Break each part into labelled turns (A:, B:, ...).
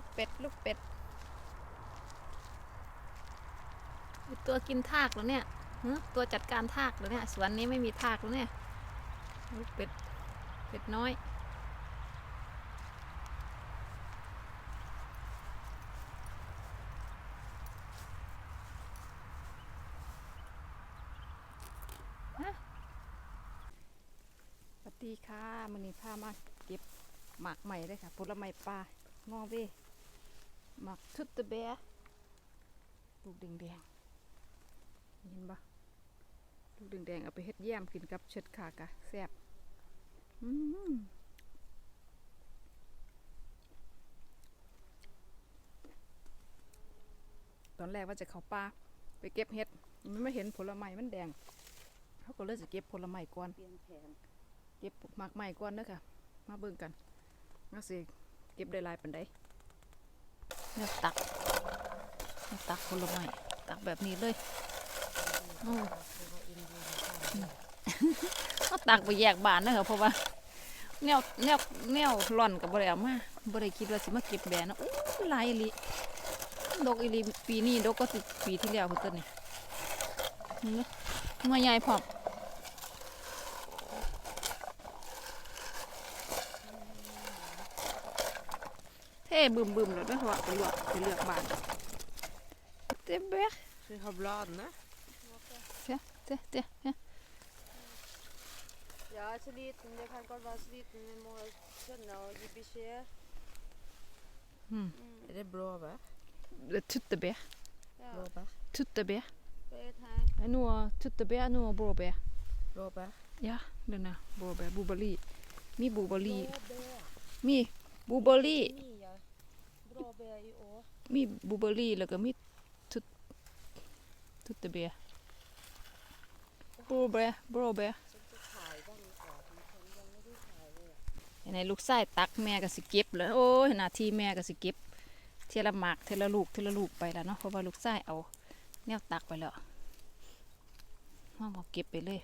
A: ลูกเป็ด ลูกเป็ดมีตัวกินทากแล้วเนี่ยฮะตัวจัดการทากแล้วเนี่ย สวนนี้ไม่มีทากแล้วเนี่ย ลูกเป็ด เป็ดน้อย สวัสดีค่ะมันนี้พามาเก็บหมากใหม่เลยค่ะผลไม้ป่างอเวย หมากทุตเตเบียลูกแดงๆเห็นปะลูกแดงๆเอาไปเฮ็ดแย่มกินกับเชิดขากะแซ่บอืมตอนแรกว่าจะเข้าป่าไปเก็บเห็ด มันไม่เห็นผลไม้มันแดงเขาก็เลยจะเก็บผลไม้ก่อน
B: เปลี่ยนแผน
A: เก็บหมากใหม่ก่อนเด้อค่ะ มาเบิ่งกันมาสิเก็บได้หลายปันใด เนี่ยตักเนี่ยตักผลไม้ตักแบบนี้เลยโอ้เอาตักไปแยกบานเด้อค่ะเพราะว่าแนวแนวแนวร่อนกับบริเอามาบริคิดว่าสิมาเก็บแบนนะอู้หลายอีหลีดอกอีหลีปีนี้ดอกก็สิปีที่แล้วพุ่นต้นนี่นี่มาใหญ่พร้อม เท่บึมบึมๆเลยด้วยว่าไปเลือกไปเลือกบ้านเต้เบ๊ก
B: Ze har bladene.
A: เต้เต้เต้เต้
B: Ja, jeg er så liten. Jeg kan godt være så liten. Vi må skjønne og gi beskjed.
A: อืม
B: Mm. Er det blåbær?
A: เดี๋ยวทุตเตเบ๊
B: Ja.
C: Blåbær.
A: ทุตเตเบ๊
B: Vet her.
A: ไอ้นัวทุตเตเบ๊นัวโบรเบ๊
C: Blåbær.
A: ยะเดี๋ยวนะโบรเบ๊บูเบอรี่มีบูเบอรี่
B: Blåbær.
A: มีบูเบอรี่ มีบูเบอรี่แล้วก็มีทุตทุตเตเบ๊โบรเบ๊โบรเบ๊
B: Som skal ถ่ายบ้างก่อนบางคนยังไม่ได้ถ่ายเลยอะ
A: ในลูกไส้ตักแม่ก็สิเก็บแล้วโอ้ยหน้าที่แม่ก็สิเก็บ เทละหมากเทละลูกเทละลูกไปแล้วเนาะเพราะว่าลูกไส้เอาแนวตักไปแล้วมาบอกเก็บไปเลย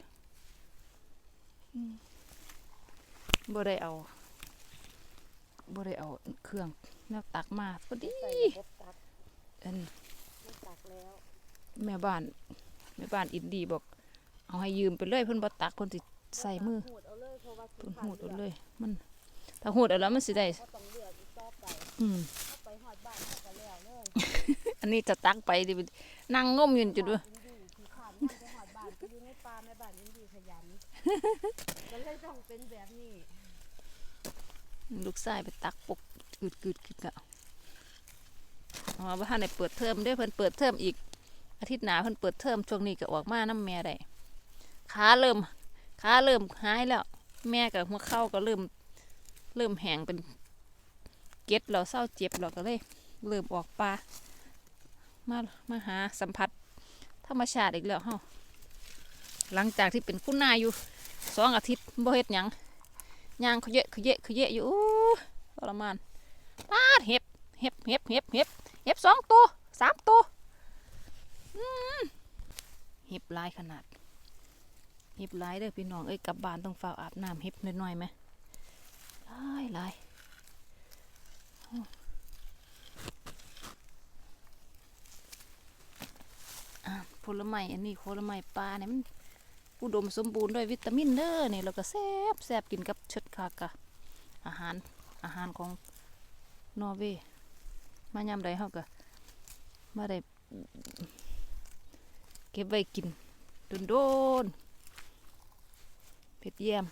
A: บ่ได้เอา บ่ได้เอาเครื่องแนวตักมาพอดี
B: ใส่ระบบตัก
A: อัน
B: ไม่ตักแล้ว
A: แม่บ้านแม่บ้านอินดีบอก เอาให้ยืมไปเลยเพิ่นบ่ตักเพิ่นสิใส่มือ
B: หูดเอาเลยเพราะว่า
A: เพิ่นหูดเอาเลย มันถ้าหูดเอาแล้วมันสิได้
B: ก็ต้องเลือกอีกต่อไป
A: อืม
B: เข้าไปหอดบ้านเขาก็แล้วเลย
A: อันนี้จะตักไปดินั่งงมอยืนจุดด้วย
B: อินดี้ขี้ขานมันไปหอดบ้านไปอยู่ในป่าแม่บ้านอินดี้ขยันก็เลยต้องเป็นแบบนี้
A: ลูกชายไปตักปกอืดกึดกึดกะอ๋อว่าท่านได้เปิดเทอมด้อเพิ่นเปิดเทอมอีก อาทิตย์หน้าเพิ่นเปิดเทอมช่วงนี้ก็ออกมาน้ำแม่ได้ขาเริ่มขาเริ่มหายแล้ว แม่กับหัวเข่าก็เริ่ม เริ่มแหงเป็นเก็ดเราเศร้าเจ็บเราก็เลยเริ่มออกปลามามาหาสัมผัสธรรมชาติอีกแล้วเฮาหลังจากที่เป็นคุณนายอยู่สองอาทิตย์บ่เฮ็ดหยัง ย่างเขาเยอะเขาเยอะเขาเยอะอยู่ทรมานปาดเห็บเห็บเห็บเห็บเห็บเห็บสองตัวสามตัวเห็บลายขนาดเห็บลายเด้อพี่น้องเอ้ยกลับบ้านต้องฝ้าวอาบน้ำเห็บนิดหน่อยๆไหมลายลายผลไม้อันนี้ผลไม้ปลาเนี่ยมัน อุดมสมบูรณ์ด้วยวิตามินเด้อนี่แล้วก็แซ่บแซ่บกินกับเชดคากะอาหารอาหารของนอร์เวย์มายามใดเฮาก็มาได้เก็บไว้กินโดนๆเผ็ดเยี่ยม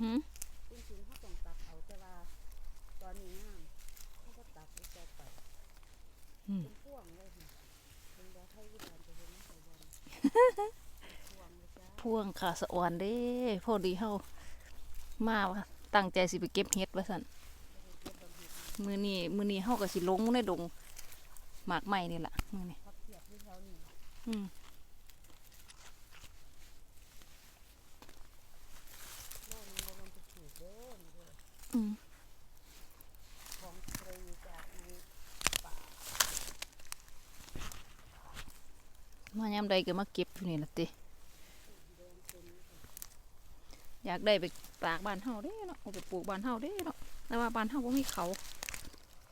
A: หืม
B: จริงๆเขาต้องตักเอาแต่ว่าตอนนี้งามเขาก็ตักอีกต่อไป พ่วงเลยจ้า
A: พ่วงขาสะอ่อนเด้พอดีเฮามาว่าตั้งใจสิไปเก็บเฮ็ดว่าสั่นมือนี้มือนี้เฮาก็สิลงในดงหมากใหม่นี่แหละมือนี้
B: พับเทียบที่เขานี่
A: อืม
B: โน่นนี่มันจะถูกเด้อนี่เด้อ
A: อืม
B: ของฟรีจากในป่ามา
A: ยาม ใดก็มาเก็บอยู่นี่ล่ะติอยากได้ไปปากบ้านเฮาเด้เนาะโอ้เขาก็ปลูกบ้านเฮาเด้เนาะแต่ว่าบ้านเฮาบ่มีเขา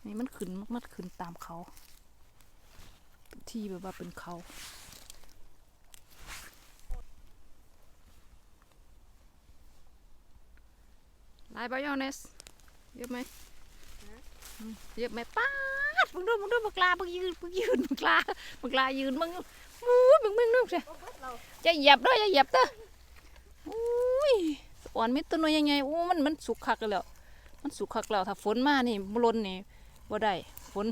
A: นี่มันขึ้นมันขึ้นตามเขา ที่แบบว่าเป็นเขาลายบายอนเนสเยอะไหมเยอะไหมป้าดมึงดูมึงดูบักลามึงยืนมึงยืนบักลาบักลายืนมึง มู้มึงมึงนึกสิ
B: บ่เบิ
A: จะเหยียบด้วยจะเหยียบเด้ออุ้ยอ่อนมิดตัวน้อยยังไงอู้มันมันสุกคักแล้ว มันสุกคักแล้วถ้าฝนมานี่มนลนนี่บ่ได้ฝน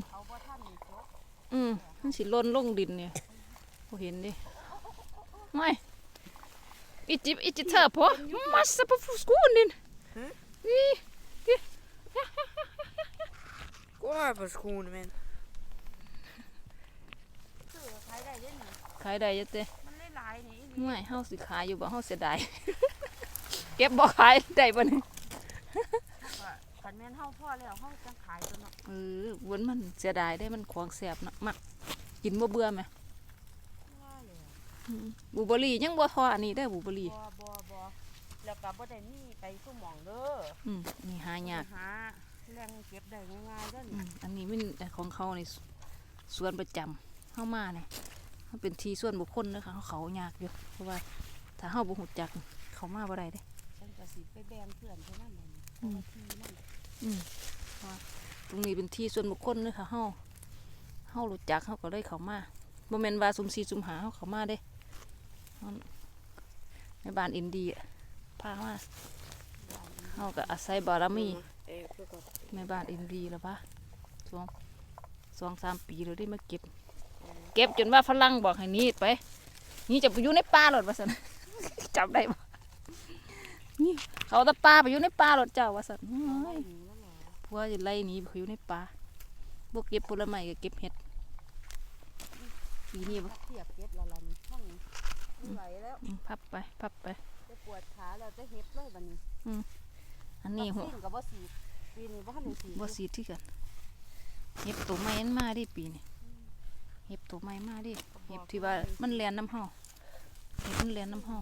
B: อื
A: มมันสิล่นลงดินเนี่ยบ่เห็นดิไม่อีจิบอีจิเธอพอมาสะปะฟุสกูนินอี
C: Gå här på skolan min.
B: ซื้อขายได้เด้นี่
A: ขายได้อยังเต้
B: มันหลายๆนี่อีหลี
A: ไม่เฮาสิขายอยู่บ่เฮาเสียดายเก็บบ่ขายได้บ่นี่
B: ว่าคันแม่นเฮาพอแล้วเฮาจังขายตัวเนาะ
A: เออวนมันเสียดายได้มันของแสบเนาะมักกินบ่เบื่อไหม
B: ว่าแล้ว
A: อืมบลูเบอร์รี่ยังบ่ทออันนี้ได้อบลูเบอร์รี่
B: บ่บ่บ่แล้วก็บ่ได้มีไปซุหม่องเด้อ
A: อืมนี่หายาก
B: หาแหล่งเก็บได้ง่ายๆเด้อ
A: อื
B: นี่
A: มอันนี้มันของเขาในสวนประจำเข้ามาเนี่ยมัน เป็นที่ส่วนบุคคลนะคะเขาเขายากอยู่เพราะว่าถ้าเฮาบ่ฮู้จักเขามาบ่ได้เด้
B: ฉันก็สิไปแบ่งเพื่อนเท่านั้นแหละนี่เพ
A: อื
B: ราะ
A: ม
B: ว่าที่นั่น
A: อืมเพราะว่าตรงนี้เป็นที่ส่วนบุคคลเด้อค่ะเฮาเฮารู้จักเฮาก็เลยเข้ามาบ่แม่นว่าสุ่มสี่สุ่มหาเฮาเข้ามาเด้มันในบ้านอินเดียพามาเฮาก็อาศัยบารมี
C: Eh, plocka.
A: ในบ้านอินดีแล้วปะสองสองสามปีแล้วได้มาเก็บ เก็บจนว่าฝรั่งบอกให้หนี้ไปหนี่จะไปอยู่ในป่าหลดวะสันจำได้ปะนี่เขาตะป่าไปอยู่ในป่าหลดเจ้าวะสันเฮ้
B: ไม่
A: ย
B: หนีแล้วเหรอ
A: พวกจะไล่หนีไปอยู่ในป่าพวกเก็บผลไม้ก็เก็บเห็ดปีนี้บ่
B: เทียบเก็บและล่ะนี่ห้องนี้ไม่ไหวแล้ว
A: อืมพับไปพับไป
B: จะปวดขาแล้วจะเฮ็ดเลยบัดนี้
A: อันนี้หัว
B: วัคซีนก็บ่ฉีดปีนี้บ่ทันได้ฉีด
A: บ่สีดที่กันเห็บตัวไม้มันมาดิปีนี้ เห็บตัวไม้มาดิเห็บที่ว่ามันแลนน้ำห้อเห็บมันแลนน้ำห้อ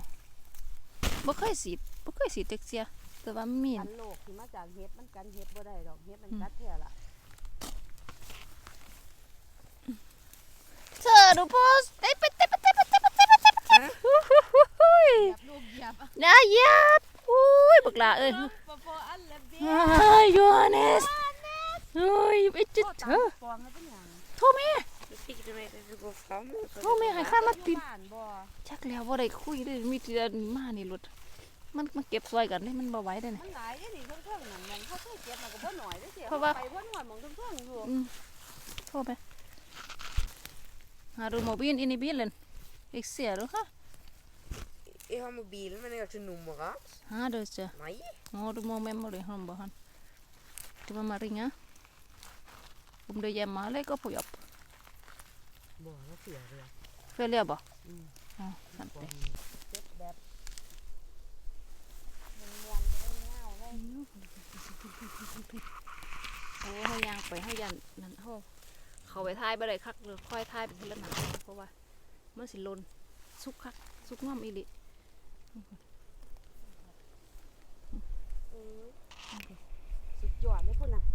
A: บ่เคยสีดบ่เคยสีดจักเสียแต่ว่ามันมี
B: กันโรคที่มาจากเฮ็ดมันกันเฮ็ดบ่ได้ดอกเฮ็ดมัน
A: อืม
B: กัดแท้ล่ะ
A: เธอดูโพสเต้ไปเต้ไปเต้ไปเต้ไปเต้ไปเต้ไปเต้อุ้ย
B: เหยียบลูกเหยียบ
A: น่าเหยียบอุ้ยบักหลาเอ้ย
B: ปอปออันละเบี้ย
A: เฮ้ยยูฮันเนสเฮ้ยไปจิตเธอ
B: ฟองแล้ วเป็นหยัง
A: โทรแม่
C: Du fick du mig att gå fram.
A: โทรแม่ให้ข้ามาติด
B: บ้านบ่
A: จักแล้วบ่ได้คุยเลยมีแต่อันมานี่รถมันมันเก็บซอยกันเด้มันบ่ไหวเด้นี่
B: มันหลายเด้นี่เพิ่งๆนั่นมองเขาเคยเก็บมาก็บ่น้อยเด้อเสีย
A: เพราะว่า
B: ไปบ่น้อยมองเพิ่งๆอยู่
A: อืมโทรไปหาดูโมบิลอินิบิลเลนอีกเสียดูค่ะ
C: Jag har mobilen men jag har inte numret.
A: หาดูจ้ะ
C: Nej.
A: Har du må memory han ba han. Det var man ringa. Om du är hemma eller går på jobb.
B: บ่แล้วเสียเลย
A: Följer jag bara.
B: อืม
A: Ja, sant det.
B: เก็บแบบม่วนๆจะได้เงาเลย
A: โอ้เฮาย่างไปเฮายันนั่นเฮาเขาไปทายบ่ได้คักเลยค่อยทายไปทีละหนังเพราะว่ามันสิลนสุกคักสุกงอมอีหลิ
B: สุดยอดเลยพุ่นน่ะเงา